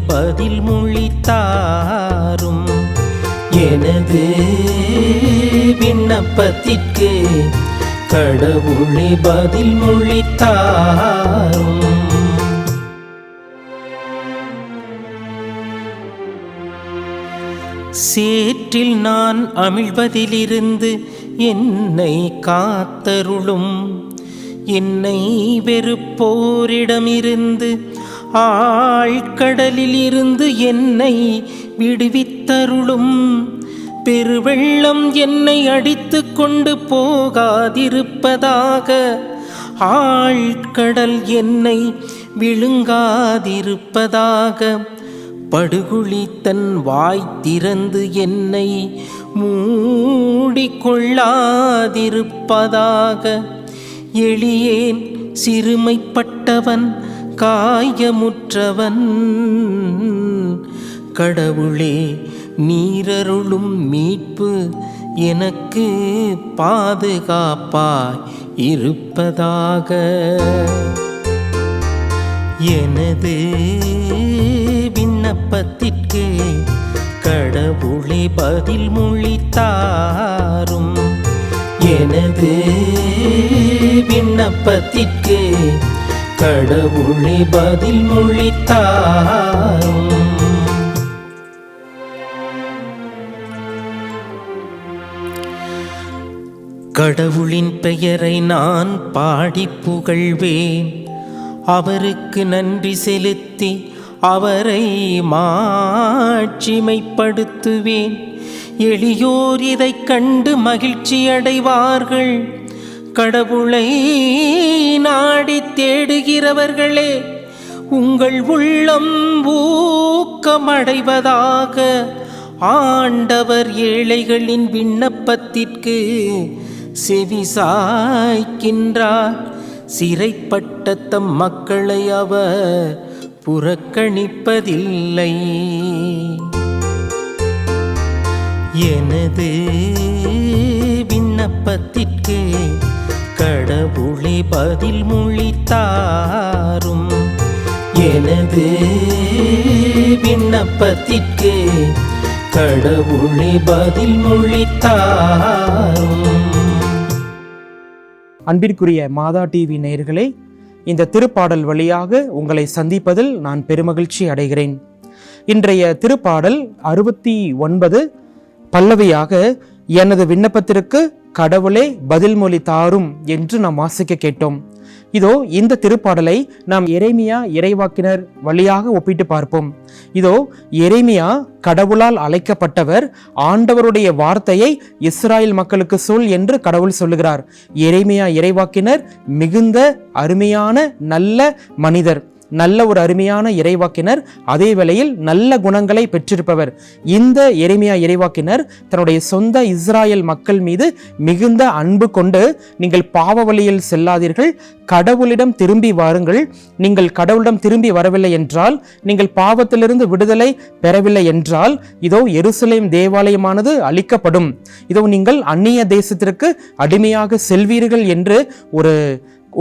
பதில் மொழித்தாரும் எனது விண்ணப்பத்திற்கு கடவுளே பதில் மொழித்தாரும் சேற்றில் நான் அமிழ்வதிலிருந்து என்னை காத்தருளும். என்னை வெறுப்போரிடமிருந்து ஆழ்கடலில் இருந்து என்னை விடுவித்தருளும். பெருவெள்ளம் என்னை அடித்து கொண்டு போகாதிருப்பதாக. ஆழ்கடல் என்னை விழுங்காதிருப்பதாக. படுகுழி தன் வாய் திறந்து என்னை மூடிக்கொள்ளாதிருப்பதாக. எளியேன் சிறுமைப்பட்டவன் காயமுற்றவன். கடவுளே நீரருளும் மீட்பு எனக்கு பாதுகாப்பாய் இருப்பதாக. எனது விண்ணப்பத்திற்கு கடவுளே பதில் மொழித்தாரும். எனது விண்ணப்பத்திற்கு கடவுளே பதில் மொழித்தாரும். கடவுளின் பெயரை நான் பாடி புகழ்வேன். அவருக்கு நன்றி செலுத்தி அவரை மாட்சிமைப்படுத்துவேன். எளியோர் இதைக் கண்டு மகிழ்ச்சி அடைவார்கள் கடவுளை நாடி தேடுகிறவர்களே உங்கள் உள்ளம் ஊக்கமடைவதாக ஆண்டவர் ஏழைகளின் விண்ணப்பத்திற்கு செவி சாய்க்கின்றார். சிறைப்பட்ட தம் மக்களை அவர் புறக்கணிப்பதில்லை. எனது விண்ணப்பத்திற்கு கடவுளே பதில் மொழித்தாரும். எனது விண்ணப்பத்திற்கு கடவுளே பதில் மொழித்தாரும். அன்பிற்குரிய மாதா டிவி நேயர்களே இந்த திருப்பாடல் வழியாக உங்களை சந்திப்பதில் நான் பெருமகிழ்ச்சி அடைகிறேன். இன்றைய திருப்பாடல் அறுபத்தி ஒன்பது பல்லவியாக எனது விண்ணப்பத்திற்கு கடவுளே பதில் மொழி தாரும் என்று நாம் வாசிக்க கேட்டோம். இதோ இந்த திருப்பாடலை நாம் எரேமியா இறைவாக்கினர் வழியாக ஒப்பிட்டு பார்ப்போம். இதோ எரேமியா கடவுளால் அழைக்கப்பட்டவர் ஆண்டவருடைய வார்த்தையை இஸ்ராயல் மக்களுக்கு சொல் என்று கடவுள் சொல்லுகிறார். எரேமியா இறைவாக்கினர் மிகுந்த அருமையான நல்ல மனிதர். நல்ல ஒரு அருமையான இறைவாக்கினர் அதே வேளையில் நல்ல குணங்களை பெற்றிருப்பவர். இந்த எருமையா இறைவாக்கினர் தன்னுடைய சொந்த இஸ்ராயல் மக்கள் மீது மிகுந்த அன்பு கொண்டு நீங்கள் பாவ வழியில் செல்லாதீர்கள் கடவுளிடம் திரும்பி வாருங்கள். நீங்கள் கடவுளிடம் திரும்பி வரவில்லை என்றால் நீங்கள் பாவத்திலிருந்து விடுதலை பெறவில்லை என்றால் இதோ எருசலேம் தேவாலயமானது அழிக்கப்படும். இதோ நீங்கள் அந்நிய தேசத்திற்கு அடிமையாக செல்வீர்கள் என்று ஒரு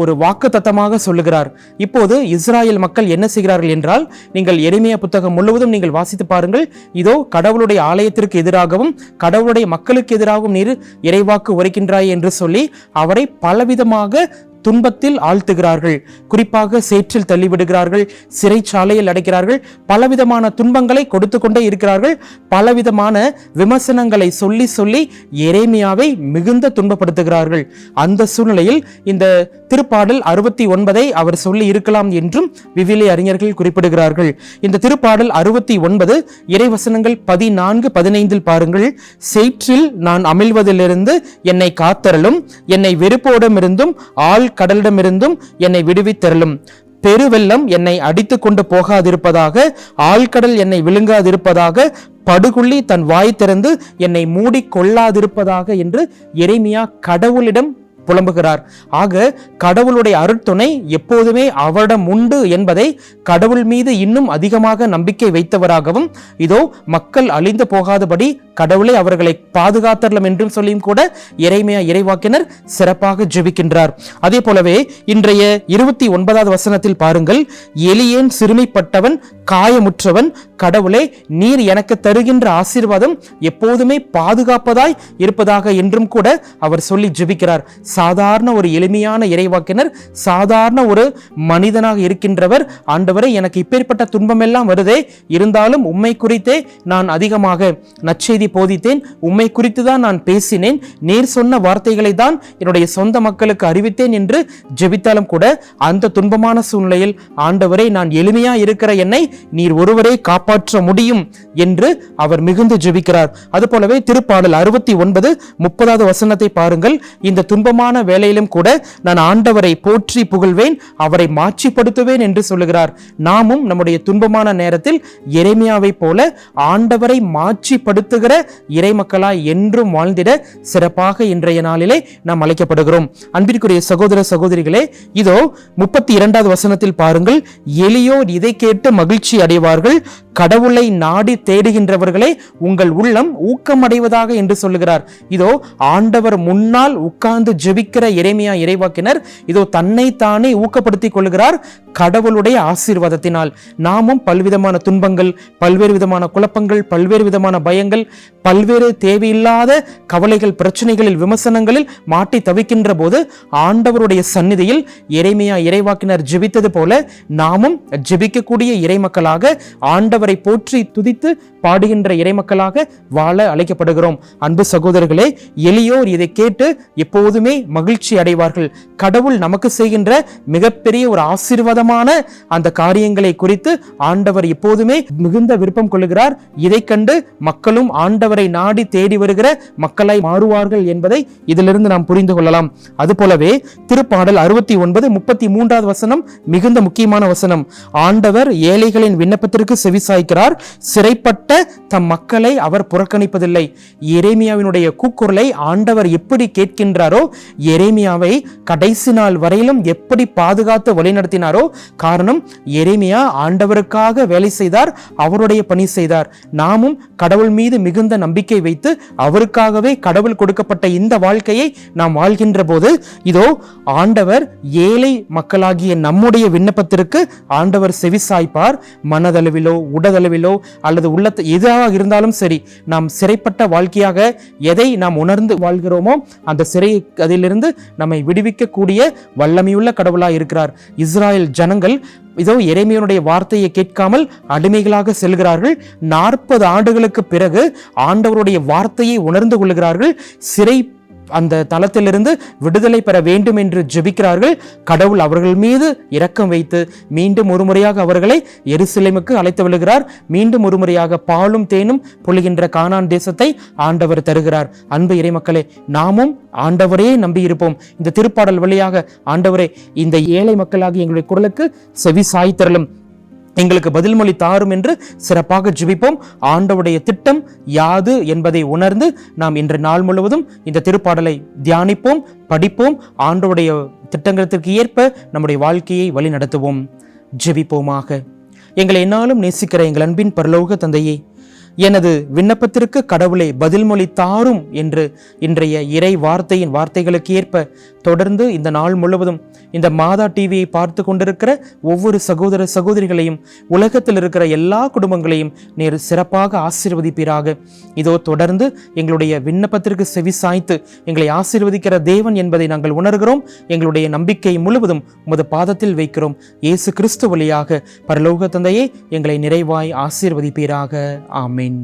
ஒரு வாக்கு தத்தமாக சொல்லுகிறார். இப்போது இஸ்ராயல் மக்கள் என்ன செய்கிறார்கள் என்றால் நீங்கள் எளிமைய புத்தகம் முழுவதும் நீங்கள் வாசித்து பாருங்கள். இதோ கடவுளுடைய ஆலயத்திற்கு எதிராகவும் கடவுளுடைய மக்களுக்கு எதிராகவும் நீர் இறைவாக்கு உரைக்கின்றாய் என்று சொல்லி அவரை பலவிதமாக துன்பத்தில் ஆழ்த்துகிறார்கள். குறிப்பாக சேற்றில் தள்ளிவிடுகிறார்கள் சிறைச்சாலையில் அடைக்கிறார்கள் பலவிதமான துன்பங்களை கொடுத்து கொண்டே இருக்கிறார்கள். பலவிதமான விமர்சனங்களை சொல்லி சொல்லி எரேமியாவை மிகுந்த துன்பப்படுத்துகிறார்கள். அந்த சூழ்நிலையில் இந்த திருப்பாடல் அறுபத்தி ஒன்பதை அவர் சொல்லி இருக்கலாம் என்றும் விவிலிய அறிஞர்கள் குறிப்பிடுகிறார்கள். இந்த திருப்பாடல் அறுபத்தி ஒன்பது இறைவசனங்கள் பதினான்கு பதினைந்தில் பாருங்கள். சேற்றில் நான் அமிழ்வதிலிருந்து என்னை காத்தரலும் என்னை வெறுப்போடமிருந்தும் ஆள் கடலிடமிருந்தும் என்னை விடுவித்தருளும். பெருவெள்ளம் என்னை அடித்து கொண்டு போகாதிருப்பதாக ஆழ்கடல் என்னை விழுங்காதிருப்பதாக படுகுள்ளி தன் வாய் திறந்து என்னை மூடிக்கொள்ளாதிருப்பதாக என்று எரேமியா கடவுளிடம் புலம்புகிறார். ஆக கடவுளுடைய அருட்துணை எப்போதுமே அவரிடம் உண்டு என்பதை கடவுள் மீது இன்னும் அதிகமாக நம்பிக்கை வைத்தவராகவும் இதோ மக்கள் அழிந்து போகாதபடி கடவுளை அவர்களை பாதுகாத்தரலாம் என்றும் சொல்லியும் கூட இறைமையா இறைவாக்கினர் சிறப்பாக ஜெபிக்கின்றார். அதே போலவே இன்றைய இருபத்தி ஒன்பதாவது வசனத்தில் பாருங்கள் எலியேன் சிறுமைப்பட்டவன் காயமுற்றவன் கடவுளே நீர் எனக்கு தருகின்ற ஆசீர்வாதம் எப்போதுமே பாதுகாப்பதாய் இருப்பதாக என்றும் கூட அவர் சொல்லி ஜெபிக்கிறார். சாதாரண ஒரு எளிமையான இறைவாக்கினர் சாதாரண ஒரு மனிதனாக இருக்கின்றவர். ஆண்டவரை எனக்கு இப்பேற்பட்ட துன்பமெல்லாம் வருதே. இருந்தாலும் உம்மை குறித்தே நான் அதிகமாக நற்செய்தி போதித்தேன். உம்மை குறித்து தான் நான் பேசினேன். நீர் சொன்ன வார்த்தைகளை தான் என்னுடைய சொந்த மக்களுக்கு அறிவித்தேன் என்று ஜெபித்தாலும் கூட அந்த துன்பமான சூழ்நிலையில் ஆண்டவரை நான் எளிமையா இருக்கிற என்னை நீர் ஒருவரே காப்பாற்ற முடியும் என்று அவர் மிகுந்து ஜெபிக்கிறார். அதுபோலவே திருப்பாடல் அறுபத்தி ஒன்பது முப்பதாவது வசனத்தை பாருங்கள். இந்த துன்பமான வேலையிலும் கூட நான் ஆண்டவரை போற்றி புகழ்வேன் அவரை மாட்சிப்படுத்துவேன் என்று சொல்லுகிறார். நாமும் நம்முடைய துன்பமான நேரத்தில் இறைமையாவை போல ஆண்டவரை மாட்சிப்படுத்துகிற இறைமக்களாய் என்றும் வாழ்ந்திட சிறப்பாக இன்றைய நாளிலே நாம் அழைக்கப்படுகிறோம். அன்பிற்குரிய சகோதர சகோதரிகளே இதோ முப்பத்தி இரண்டாவது வசனத்தில் பாருங்கள் எளியோர் இதை கேட்டு மகிழ்ச்சி அடைவார்கள் கடவுளை நாடி தேடுகின்றவர்களே உங்கள் உள்ளம் ஊக்கமடைவதாக என்று சொல்லுகிறார். இதோ ஆண்டவர் முன்னால் உட்கார்ந்து ஜெபிக்கிற இறைமையா இறைவாக்கினர் இதோ தன்னை தானே ஊக்கப்படுத்திக் கொள்கிறார் கடவுளுடைய ஆசீர்வாதத்தினால் நாமும் பல்விதமான துன்பங்கள் பல்வேறு விதமான குழப்பங்கள் பல்வேறு விதமான பயங்கள் பல்வேறு தேவையில்லாத கவலைகள் பிரச்சனைகளில் விமர்சனங்களில் மாட்டி தவிக்கின்ற போது ஆண்டவருடைய சந்நிதியில் இறைமையா இறைவாக்கினர் ஜெபித்தது போல நாமும் ஜெபிக்கக்கூடிய இறைமக்களாக ஆண்டவரை போற்றி துதித்து பாடுகின்ற இறைமக்களாக வாழ அழைக்கப்படுகிறோம். அன்பு சகோதரர்களே எளியோர் இதை கேட்டு எப்போதுமே மகிழ்ச்சி அடைவார்கள். கடவுள் நமக்கு செய்கின்ற மிகப்பெரிய ஒரு ஆசீர்வாதமான அந்த காரியங்களை குறித்து ஆண்டவர் எப்போதுமே மிகுந்த விருப்பம் கொள்ளுகிறார். இதை கண்டு மக்களும் ஆண்டவரை நாடி தேடி வருகிற மக்களை மாறுவார்கள் என்பதை இதிலிருந்து நாம் புரிந்து கொள்ளலாம். அதுபோலவே திருப்பாடல் அறுபத்தி ஒன்பது முப்பத்தி மூன்றாவது வசனம் மிகுந்த முக்கியமான வசனம். ஆண்டவர் ஏழைகளின் விண்ணப்பத்திற்கு செவிசாய்க்கிறார். சிறைப்பட்ட தம் மக்களை அவர் புறக்கணிப்பதில்லை. எரேமியாவினுடைய கூக்குரலை ஆண்டவர் எப்படி கேட்கின்றாரோ எரேமியாவை கடைசி நாள் வரையிலும் எப்படி பாதுகாத்து வழிநடத்தினாரோ காரணம் எளிமையா ஆண்டவருக்காக வேலை செய்தார் அவருடைய பணி செய்தார். நாமும் கடவுள் மீது மிகுந்த நம்பிக்கை வைத்து அவருக்காகவே கடவுள் கொடுக்கப்பட்ட இந்த வாழ்க்கையை நாம் வாழ்கின்ற போது இதோ ஆண்டவர் ஏழை மக்களாகிய நம்முடைய விண்ணப்பத்திற்கு ஆண்டவர் செவிசாய்ப்பார். மனதளவிலோ உடதளவிலோ அல்லது உள்ளத்தை எதாக இருந்தாலும் சரி நாம் சிறைப்பட்ட வாழ்க்கையாக எதை நாம் உணர்ந்து வாழ்கிறோமோ அந்த சிறை அதிலிருந்து நம்மை விடுவிக்கக்கூடிய வல்லமையுள்ள கடவுளாக இருக்கிறார். இஸ்ராயல் ஜனங்கள் இதோ எரேமியனுடைய வார்த்தையை கேட்காமல் அடிமைகளாக செல்கிறார்கள். நாற்பது ஆண்டுகளுக்கு பிறகு ஆண்டவருடைய வார்த்தையை உணர்ந்து கொள்கிறார்கள். சிறை அந்த தளத்திலிருந்து விடுதலை பெற வேண்டும் என்று ஜெபிக்கிறார்கள். கடவுள் அவர்கள் மீது இரக்கம் வைத்து மீண்டும் ஒருமுறையாக அவர்களை எருசலேமுக்கு அழைத்து விழுகிறார் மீண்டும் ஒருமுறையாக பாலும் தேனும் பொழிகின்ற கானான் தேசத்தை ஆண்டவர் தருகிறார். அன்பு இறைமக்களே நாமும் ஆண்டவரையே நம்பி இருப்போம். இந்த திருப்பாடல் வழியாக ஆண்டவரே இந்த ஏழை மக்களாகி எங்களுடைய குரலுக்கு செவி சாய்த்தரலும் எங்களுக்கு பதில் மொழி தாரும் என்று சிறப்பாக ஜுபிப்போம். ஆண்டவுடைய திட்டம் யாது என்பதை உணர்ந்து நாம் இன்று நாள் முழுவதும் இந்த திருப்பாடலை தியானிப்போம் படிப்போம். ஆண்டவுடைய திட்டங்களுக்கு ஏற்ப நம்முடைய வாழ்க்கையை வழி நடத்துவோம். ஜெபிப்போமாக. எங்களை என்னாலும் நேசிக்கிற எங்கள் அன்பின் பரலோக தந்தையே எனது விண்ணப்பத்திற்கு கடவுளை பதில் மொழி தாரும் என்று இன்றைய இறை வார்த்தையின் வார்த்தைகளுக்கு ஏற்ப தொடர்ந்து இந்த நாள் முழுவதும் இந்த மாதா டிவியை பார்த்து கொண்டிருக்கிற ஒவ்வொரு சகோதர சகோதரிகளையும் உலகத்தில் இருக்கிற எல்லா குடும்பங்களையும் நேர் சிறப்பாக ஆசீர்வதிப்பீராக. இதோ தொடர்ந்து எங்களுடைய விண்ணப்பத்திற்கு செவி சாய்த்து எங்களை ஆசீர்வதிக்கிற தேவன் என்பதை நாங்கள் உணர்கிறோம். எங்களுடைய நம்பிக்கை முழுவதும் உமது பாதத்தில் வைக்கிறோம். இயேசு கிறிஸ்து வழியாக பரலோக தந்தையே எங்களை நிறைவாய் ஆசீர்வதிப்பீராக. ஆமீன்.